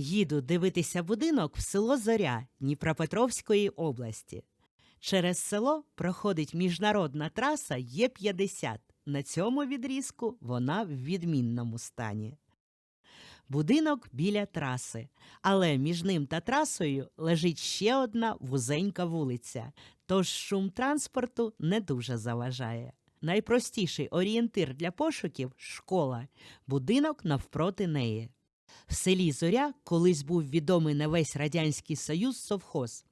Їду дивитися будинок в село Зоря Дніпропетровської області. Через село проходить міжнародна траса Є50. На цьому відрізку вона в відмінному стані. Будинок біля траси, але між ним та трасою лежить ще одна вузенька вулиця, тож шум транспорту не дуже заважає. Найпростіший орієнтир для пошуків школа, будинок навпроти неї. В селі Зоря колись був відомий на весь Радянський Союз совхоз,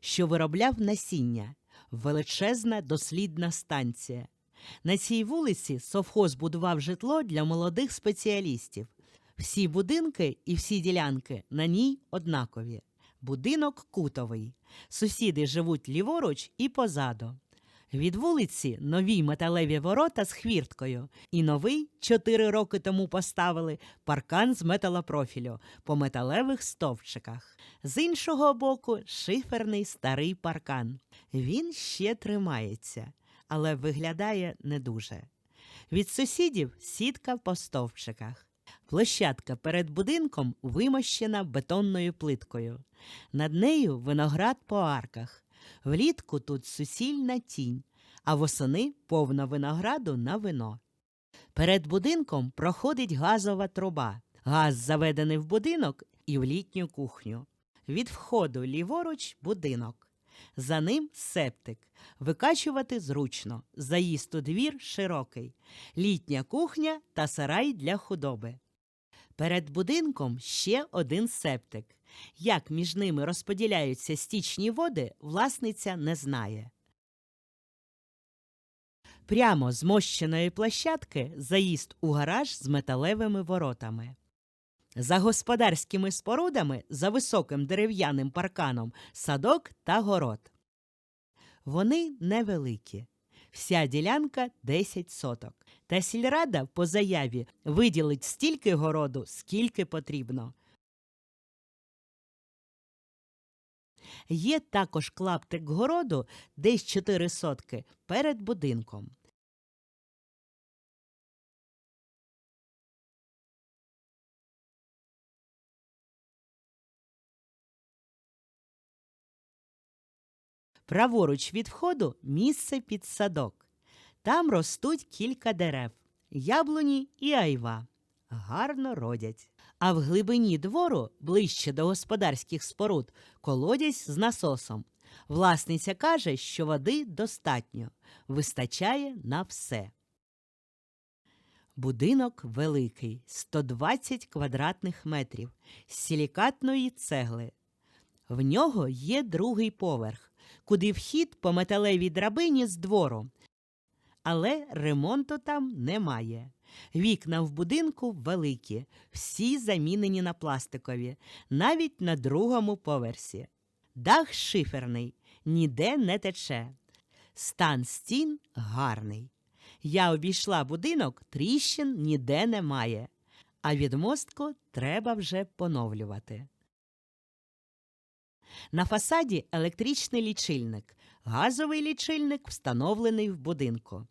що виробляв насіння, величезна дослідна станція. На цій вулиці совхоз будував житло для молодих спеціалістів. Всі будинки і всі ділянки на ній однакові. Будинок кутовий. Сусіди живуть ліворуч і позаду. Від вулиці нові металеві ворота з хвірткою, і новий чотири роки тому поставили паркан з металопрофілю по металевих стовпчиках. З іншого боку шиферний старий паркан. Він ще тримається, але виглядає не дуже. Від сусідів сітка по стовпчиках. Площадка перед будинком вимощена бетонною плиткою. Над нею виноград по арках. Влітку тут суцільна тінь, а восени повна винограду на вино. Перед будинком проходить газова труба. Газ заведений в будинок і в літню кухню. Від входу ліворуч будинок. За ним септик. Викачувати зручно. Заїзд у двір широкий. Літня кухня та сарай для худоби. Перед будинком ще один септик. Як між ними розподіляються стічні води, власниця не знає. Прямо з мощеної площадки заїзд у гараж з металевими воротами. За господарськими спорудами, за високим дерев'яним парканом, садок та город. Вони невеликі. Вся ділянка 10 соток. Та сільрада по заяві виділить стільки городу, скільки потрібно. Є також клаптик городу десь 4 сотки перед будинком. Праворуч від входу місце під садок. Там ростуть кілька дерев яблуні і айва. Гарно родять. А в глибині двору, ближче до господарських споруд, колодязь з насосом. Власниця каже, що води достатньо, вистачає на все. Будинок великий, 120 квадратних метрів, з силікатної цегли. В нього є другий поверх, куди вхід по металевій драбині з двору. Але ремонту там немає. Вікна в будинку великі, всі замінені на пластикові, навіть на другому поверсі. Дах шиферний, ніде не тече. Стан стін гарний. Я обійшла будинок, тріщин ніде немає, а відмостку треба вже поновлювати. На фасаді електричний лічильник, газовий лічильник встановлений в будинку.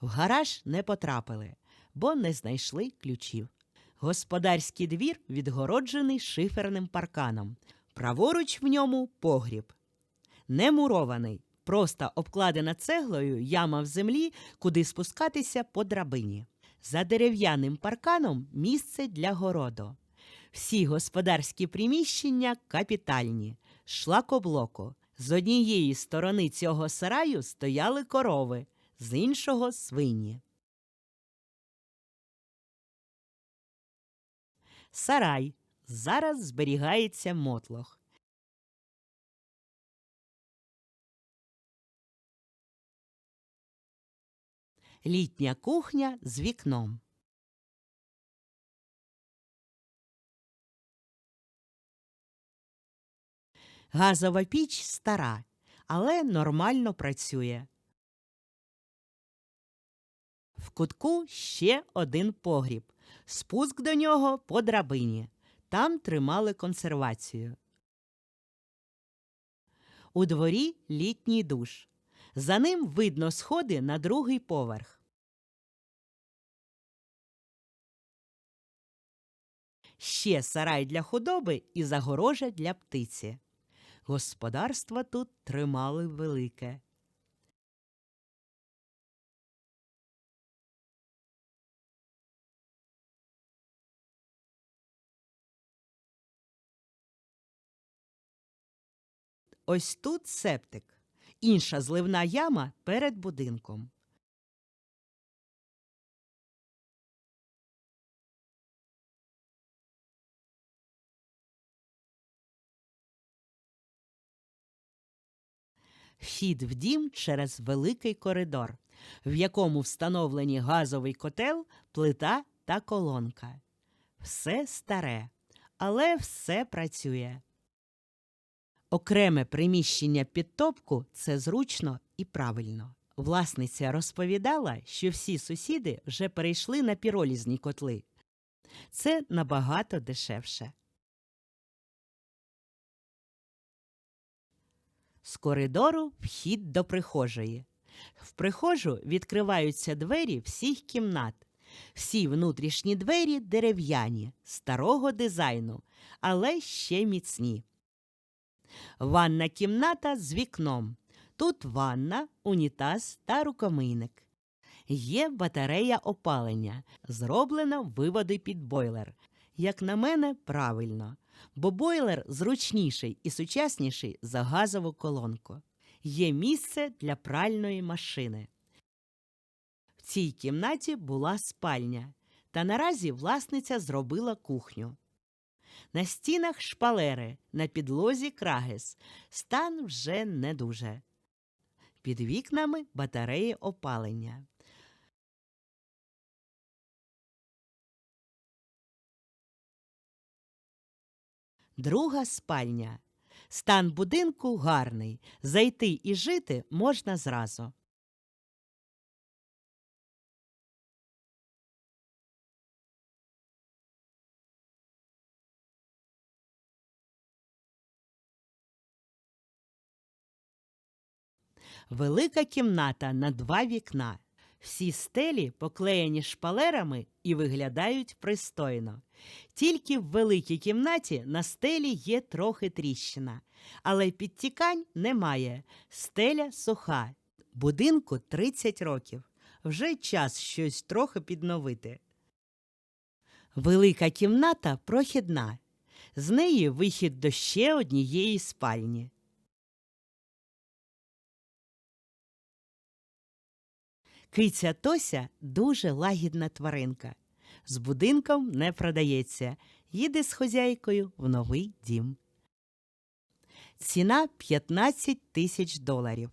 В гараж не потрапили, бо не знайшли ключів. Господарський двір відгороджений шиферним парканом. Праворуч в ньому погріб. Не мурований, просто обкладена цеглою яма в землі, куди спускатися по драбині. За дерев'яним парканом місце для городу. Всі господарські приміщення капітальні, шлакоблоку. З однієї сторони цього сараю стояли корови, з іншого свині. Сарай. Зараз зберігається мотлох. Літня кухня з вікном. Газова піч стара, але нормально працює. В кутку ще один погріб. Спуск до нього по драбині. Там тримали консервацію. У дворі літній душ. За ним видно сходи на другий поверх. ще сарай для худоби і загорожа для птиці. Господарство тут тримали велике. Ось тут септик. Інша зливна яма перед будинком. Вхід в дім через великий коридор, в якому встановлені газовий котел, плита та колонка. Все старе, але все працює. Окреме приміщення під топку це зручно і правильно. Власниця розповідала, що всі сусіди вже перейшли на піролізні котли. Це набагато дешевше. З коридору вхід до прихожої. В прихожу відкриваються двері всіх кімнат. Всі внутрішні двері дерев'яні, старого дизайну, але ще міцні. Ванна кімната з вікном. Тут ванна, унітаз та рукомийник. Є батарея опалення, зроблена виводи під бойлер. Як на мене, правильно, бо бойлер зручніший і сучасніший за газову колонку. Є місце для пральної машини. В цій кімнаті була спальня, та наразі власниця зробила кухню. На стінах шпалери, на підлозі крагес. Стан вже не дуже. Під вікнами батареї опалення. Друга спальня. Стан будинку гарний. Зайти і жити можна зразу. Велика кімната на два вікна. Всі стелі поклеєні шпалерами і виглядають пристойно. Тільки в великій кімнаті на стелі є трохи тріщина, але підтікань немає. Стеля суха. Будинку 30 років. Вже час щось трохи підновити. Велика кімната прохідна. З неї вихід до ще однієї спальні. Киця Тося дуже лагідна тваринка. З будинком не продається. Їде з хозяйкою в новий дім. Ціна 15 тисяч доларів.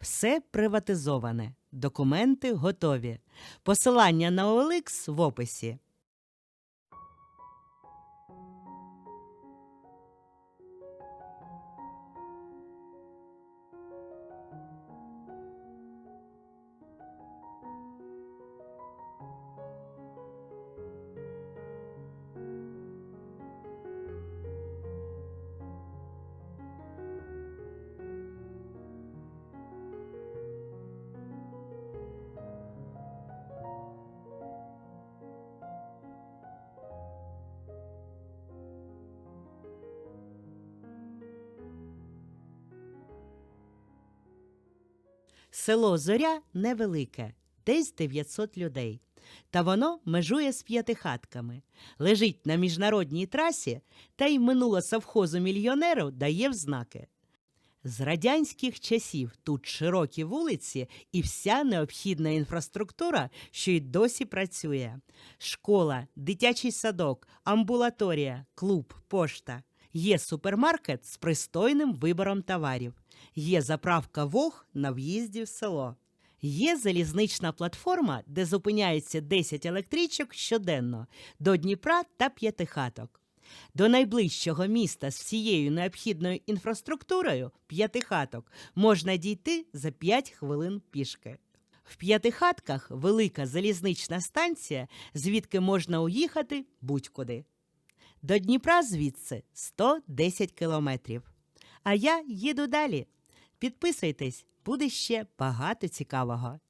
Все приватизоване. Документи готові. Посилання на OLX в описі. Село Зоря невелике, десь 900 людей. Та воно межує з п'ятихатками, лежить на міжнародній трасі, та й минуло совхозу мільйонеру дає взнаки. З радянських часів тут широкі вулиці і вся необхідна інфраструктура, що й досі працює: школа, дитячий садок, амбулаторія, клуб, пошта. Є супермаркет з пристойним вибором товарів. Є заправка Вог на в'їзді в село. Є залізнична платформа, де зупиняється 10 електричок щоденно до Дніпра та п'ятихаток. До найближчого міста з всією необхідною інфраструктурою п'ятихаток можна дійти за 5 хвилин пішки. В п'ятихатках велика залізнична станція, звідки можна уїхати будь-куди. До Дніпра звідси 110 кілометрів. А я їду далі. Підписуйтесь, буде ще багато цікавого.